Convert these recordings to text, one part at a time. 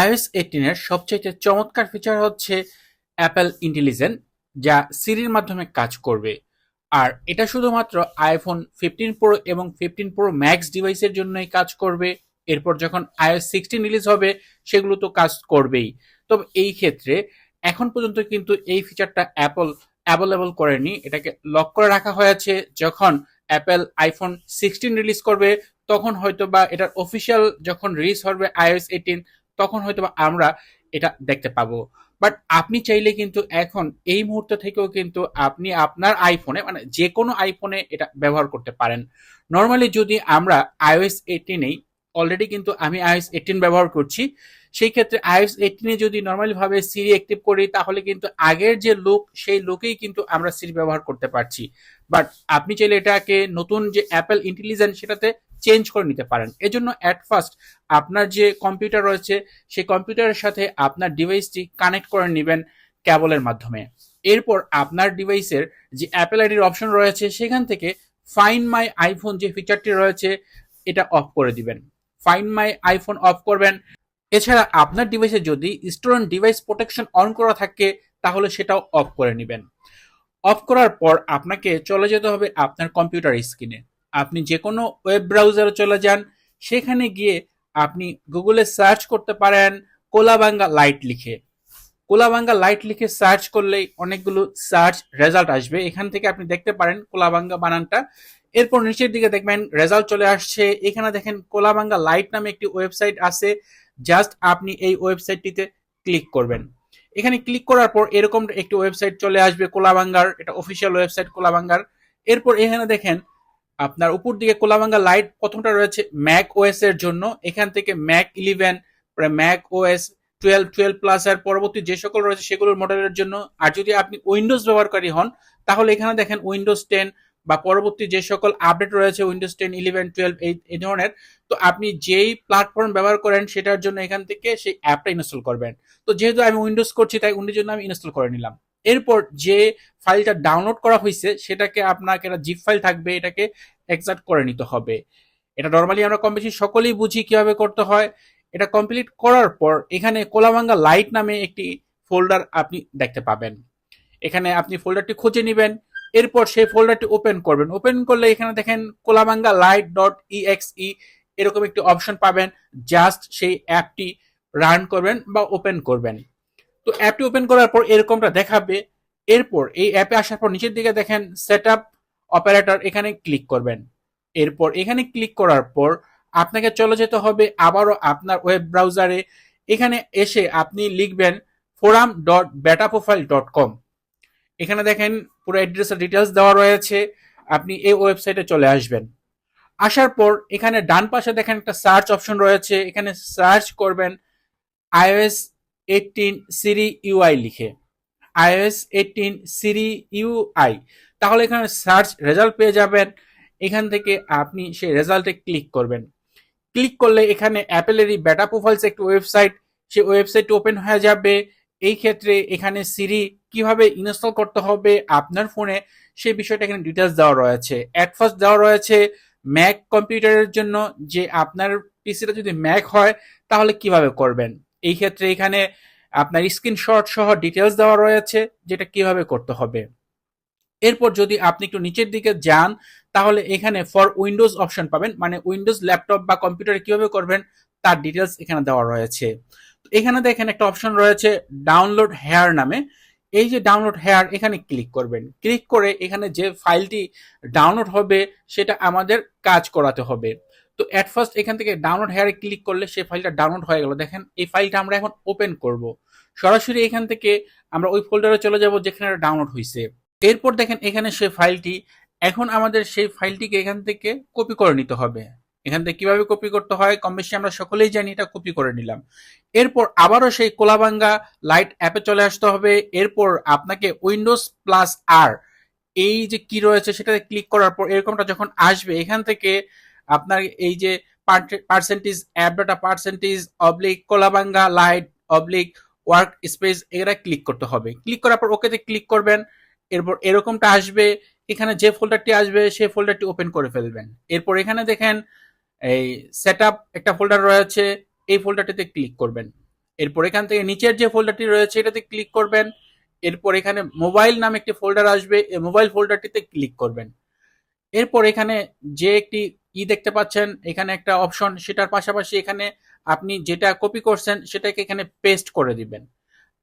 iOS এইটিনের সবচাইতে চমৎকার feature হচ্ছে অ্যাপেল ইন্টেলিজেন্ট যা সিরির মাধ্যমে কাজ করবে। আর এটা শুধুমাত্র আইফোন ফিফটিন প্রো এবং ফিফটিন প্রো ম্যাক্স ডিভাইসের জন্যই কাজ করবে। এরপর যখন iOS সিক্সটিন রিলিজ হবে, সেগুলো তো কাজ করবেই। তবে এই ক্ষেত্রে এখন পর্যন্ত কিন্তু এই ফিচারটা অ্যাপল অ্যাভেলেবল করেনি। এটাকে লক করে রাখা হয়েছে। যখন অ্যাপেল আইফোন সিক্সটিন রিলিজ করবে, তখন হয়তো বা এটার অফিসিয়াল যখন রিলিজ হবে iOS এইটিন তখন হয়তো আমরা এটা দেখতে পাবো। বাট আপনি চাইলে কিন্তু এখন এই মুহূর্ত থেকেও কিন্তু আপনি আপনার আইফোনে মানে যে কোনো আইফোনে এটা ব্যবহার করতে পারেন। নর্মালি যদি আমরা iOS এইটিনেই অলরেডি কিন্তু আমি iOS এইটিন ব্যবহার করছি, সেই ক্ষেত্রে iOS এইটিনে যদি নর্মালি ভাবে সিরি অ্যাক্টিভ করি, তাহলে কিন্তু আগের যে লুক সেই লুকেই কিন্তু আমরা সিরি ব্যবহার করতে পারছি। বাট আপনি চাইলে এটাকে নতুন যে অ্যাপেল ইন্টেলিজেন্স সেটাতে চেঞ্জ করে নিতে পারেন। এজন্য অ্যাট ফার্স্ট আপনার যে কম্পিউটার রয়েছে, সেই কম্পিউটারের সাথে আপনার ডিভাইসটি কানেক্ট করে নেবেন ক্যাবলের মাধ্যমে। এরপর আপনার ডিভাইসের যে অ্যাপেল আইডির অপশন রয়েছে, সেখান থেকে ফাইন মাই আইফোন যে ফিচারটি রয়েছে, এটা অফ করে দিবেন। ফাইন মাই আইফোন অফ করবেন। এছাড়া আপনার ডিভাইসে যদি স্টোরেন্ট ডিভাইস প্রোটেকশন অন করা থাকে, তাহলে সেটাও অফ করে নেবেন। অফ করার পর আপনাকে চলে যেতে হবে আপনার কম্পিউটার স্ক্রিনে আপনি যে কোনো ওয়েব ব্রাউজারে চলে যান, সেখানে গিয়ে আপনি গুগলে সার্চ করতে পারেন কোলাবাঙ্গা লাইট লিখে। কোলাবাঙ্গা লাইট লিখে সার্চ করলেই অনেকগুলো সার্চ রেজাল্ট আসবে। এখান থেকে আপনি দেখতে পারেন কোলাবাঙ্গা বানানটা। এরপর নিচের দিকে দেখবেন রেজাল্ট চলে আসছে। এখানে দেখেন কোলাবাঙ্গা লাইট নামে একটি ওয়েবসাইট আছে। জাস্ট আপনি এই ওয়েবসাইটটিতে ক্লিক করবেন। এখানে ক্লিক করার পর এরকম একটি ওয়েবসাইট চলে আসবে কোলাবাঙ্গার। এটা অফিসিয়াল ওয়েবসাইট কোলাবাঙ্গার। এরপর এখানে দেখেন আপনার উপর দিকে কোলাবাঙ্গা লাইট প্রথমটা রয়েছে ম্যাক ওএস এর জন্য। এখান থেকে Mac eleven Mac OS twelve twelve plus আর পরবর্তী যে সকল রয়েছে সেগুলোর মডেলের জন্য। আর যদি আপনি উইন্ডোজ ব্যবহারকারী হন, তাহলে এখানে দেখেন উইন্ডোজ টেন বা পরবর্তী যে সকল আপডেট রয়েছে উইন্ডোজ টেন ইলেভেন টুয়েলভ এই এই ধরনের, তো আপনি যেই প্ল্যাটফর্ম ব্যবহার করেন সেটার জন্য এখান থেকে সেই অ্যাপটা ইনস্টল করবেন। তো যেহেতু আমি উইন্ডোজ করছি, তাই উইন্ডোজ জন্য আমি ইনস্টল করে নিলাম। এরপর যে ফাইলটা ডাউনলোড করা হয়েছে সেটাকে আপনাকে একটা জিপ ফাইল থাকবে, এটাকে এক্সাক্ট করে নিতে হবে। এটা নর্মালি আমরা কম বেশি সকলেই বুঝি কীভাবে করতে হয়। এটা কমপ্লিট করার পর এখানে কোলাবাঙ্গা লাইট নামে একটি ফোল্ডার আপনি দেখতে পাবেন। এখানে আপনি ফোল্ডারটি খুঁজে নেবেন, এরপর সেই ফোল্ডারটি ওপেন করবেন। ওপেন করলে এখানে দেখেন কোলাবাঙ্গা লাইট ডট ইএক্সই এরকম একটি অপশন পাবেন। জাস্ট সেই অ্যাপটি রান করবেন বা ওপেন করবেন। তো অ্যাপটি ওপেন করার পর এরকমটা দেখাবে। এরপর এই অ্যাপে আসার পর নিচের দিকে দেখেন সেট আপ অপারেটর এখানে ক্লিক করবেন। এরপর এখানে ক্লিক করার পর আপনাকে চলে যেতে হবে আবারও আপনার ওয়েব ব্রাউজারে এখানে এসে আপনি লিখবেন forum dot beta profile dot com এখানে দেখেন পুরো অ্যাড্রেসের ডিটেলস দেওয়া রয়েছে। আপনি এই ওয়েবসাইটে চলে আসবেন। আসার পর এখানে ডান পাশে দেখেন একটা সার্চ অপশন রয়েছে। এখানে সার্চ করবেন আইওএস এইটিন সিরি ইউআই লিখে। আইওএস এইটিন সিরি ইউআই তাহলে এখানে সার্চ রেজাল্ট পেয়ে যাবেন। এখান থেকে আপনি সেই রেজাল্টে ক্লিক করবেন। ক্লিক করলে এখানে অ্যাপেলেরই বেটা প্রোফাইলস একটি ওয়েবসাইট সেই ওয়েবসাইটটি ওপেন হয়ে যাবে। এই ক্ষেত্রে এখানে সিরি কীভাবে ইনস্টল করতে হবে আপনার ফোনে সেই বিষয়টা এখানে ডিটেলস দেওয়া রয়েছে। অ্যাট ফার্স্ট দেওয়া রয়েছে ম্যাক কম্পিউটারের জন্য, যে আপনার পিসিটা যদি ম্যাক হয়, তাহলে কীভাবে করবেন? এই ক্ষেত্রে এখানে আপনার স্ক্রিনশট সহ ডিটেলস দেওয়া রয়েছে যেটা কীভাবে করতে হবে। এরপর যদি আপনি একটু নিচের দিকে যান, তাহলে এখানে ফর উইন্ডোজ অপশন পাবেন মানে উইন্ডোজ ল্যাপটপ বা কম্পিউটারে কীভাবে করবেন তার ডিটেলস এখানে দেওয়া রয়েছে। এখানে দেখেন একটা অপশন রয়েছে ডাউনলোড হেয়ার নামে। এই যে ডাউনলোড হেয়ার এখানে ক্লিক করবেন। ক্লিক করে এখানে যে ফাইলটি ডাউনলোড হবে, সেটা আমাদের কাজ করাতে হবে। তো অ্যাট ফার্স্ট এখান থেকে ডাউনলোড হেয়ারে ক্লিক করলে সেই ফাইলটা ডাউনলোড হয়ে গেল। দেখেন, এই ফাইলটা আমরা এখন ওপেন করব। সরাসরি এখান থেকে আমরা ওই ফোল্ডারে চলে যাব যেখানে ডাউনলোড হয়েছে এরপর দেখেন, এখানে সেই ফাইলটি এখন আমাদের সেই ফাইলটিকে এখান থেকে কপি করে নিতে হবে। এখান থেকে কীভাবে কপি করতে হয়, কম বেশি আমরা সকলেই জানি, এটা কপি করে নিলাম। এরপর আবারও সেই কোলাবাঙ্গা লাইট অ্যাপে চলে আসতে হবে। এরপর আপনাকে উইন্ডোজ প্লাস আর এই যে কি রয়েছে সেটাতে ক্লিক করার পর এরকমটা যখন আসবে, এখান থেকে আপনার এই যে percentage app data percentage oblique কোলাবাঙ্গা light oblique workspace এরা ক্লিক করতে হবে। ক্লিক করার পর ওকেতে ক্লিক করবেন, এরপর এরকমটা আসবে, এখানে যে ফোল্ডারটি আসবে, সেই ফোল্ডারটি ওপেন করে ফেলবেন। এরপর এখানে দেখেন, এই সেট একটা ফোল্ডার রয়েছে, এই ফোল্ডারটিতে ক্লিক করবেন। এরপর এখান থেকে নিচের যে ফোল্ডারটি রয়েছে, এটাতে ক্লিক করবেন। এরপর এখানে মোবাইল নামে একটি ফোল্ডার আসবে, এই মোবাইল ফোল্ডারটিতে ক্লিক করবেন। এরপর এখানে যে একটি ই দেখতে পাচ্ছেন, এখানে একটা অপশন সেটার পাশাপাশি এখানে আপনি যেটা কপি করছেন, সেটাকে এখানে পেস্ট করে দিবেন।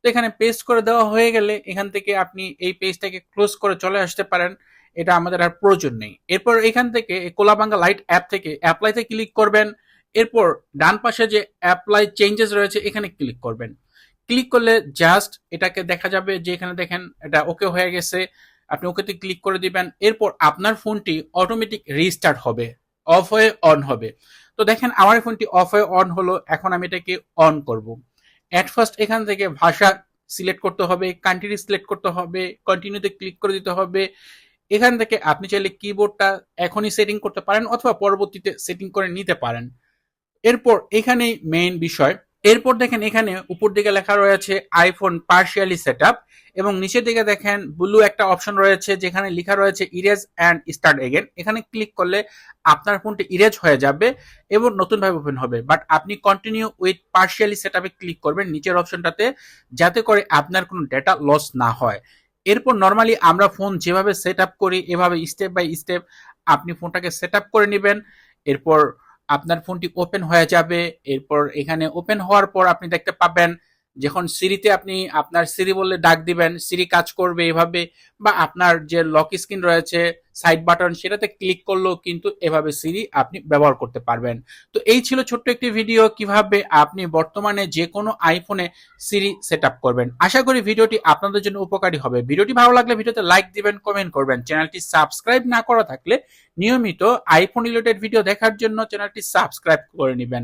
তো এখানে পেস্ট করে দেওয়া হয়ে গেলে এখান থেকে আপনি এই পেজটাকে ক্লোজ করে চলে আসতে পারেন, এটা আমাদের আর প্রয়োজন নেই। এরপর এখান থেকে কোলাবাঙ্গা লাইট অ্যাপ থেকে অ্যাপ্লাইতে ক্লিক করবেন, এরপর ডান পাশে যে অ্যাপ্লাই চেঞ্জেস রয়েছে, এখানে ক্লিক করবেন। ক্লিক করলে জাস্ট এটাকে দেখা যাবে যে এখানে দেখেন, এটা ওকে হয়ে গেছে, আপনি ওকেতে ক্লিক করে দিবেন, এরপর আপনার ফোনটি অটোমেটিক রিস্টার্ট হবে। অফ হয়ে অন হবে। তো দেখেন, আমার ফোনটি অফ হয়ে অন হলো, এখন আমি এটাকে অন করব। অ্যাট ফার্স্ট এখান থেকে ভাষা সিলেক্ট করতে হবে কান্ট্রি সিলেক্ট করতে হবে কন্টিনিউতে ক্লিক করে দিতে হবে। এখান থেকে আপনি চাইলে কিবোর্ডটা এখনই সেটিং করতে পারেন অথবা পরবর্তীতে সেটিং করে নিতে পারেন। এরপর এখানেই মেইন বিষয় এরপর দেখেন এখানে উপর দিকে লেখা রয়েছে আইফোন পার্শিয়ালি সেট এবং নিচের দিকে দেখেন ব্লু একটা অপশন রয়েছে যেখানে লেখা রয়েছে ইরেজ অ্যান্ড স্টার্ট এগেন এখানে ক্লিক করলে আপনার ফোনটি ইরেজ হয়ে যাবে এবং নতুনভাবে ওপেন হবে। বাট আপনি continue with partially set click করবেন নিচের অপশনটাতে যাতে করে আপনার কোনো ডেটা লস না হয়। এরপর নর্মালি আমরা ফোন যেভাবে সেট করি, এভাবে স্টেপ বাই স্টেপ আপনি ফোনটাকে সেট করে নেবেন। এরপর আপনার ফোনটি ওপেন হয়ে যাবে এরপর এখানে ওপেন হওয়ার পর আপনি দেখতে পাবেন যখন সিরিতে আপনি আপনার সিরি বললে ডাক দিবেন সিরি কাজ করবে এভাবে, বা আপনার যে লক স্ক্রিন রয়েছে সাইড বাটন সেটাতে ক্লিক করলেও কিন্তু এভাবে সিরি আপনি ব্যবহার করতে পারবেন। তো এই ছিল ছোট্ট একটি ভিডিও কীভাবে আপনি বর্তমানে যে কোনো আইফোনে সিরি সেট করবেন। আশা করি ভিডিওটি আপনাদের জন্য উপকারী হবে। ভিডিওটি ভালো লাগলে ভিডিওতে লাইক দিবেন কমেন্ট করবেন। চ্যানেলটি সাবস্ক্রাইব না করা থাকলে নিয়মিত আইফোন রিলেটেড ভিডিও দেখার জন্য চ্যানেলটি সাবস্ক্রাইব করে নেবেন।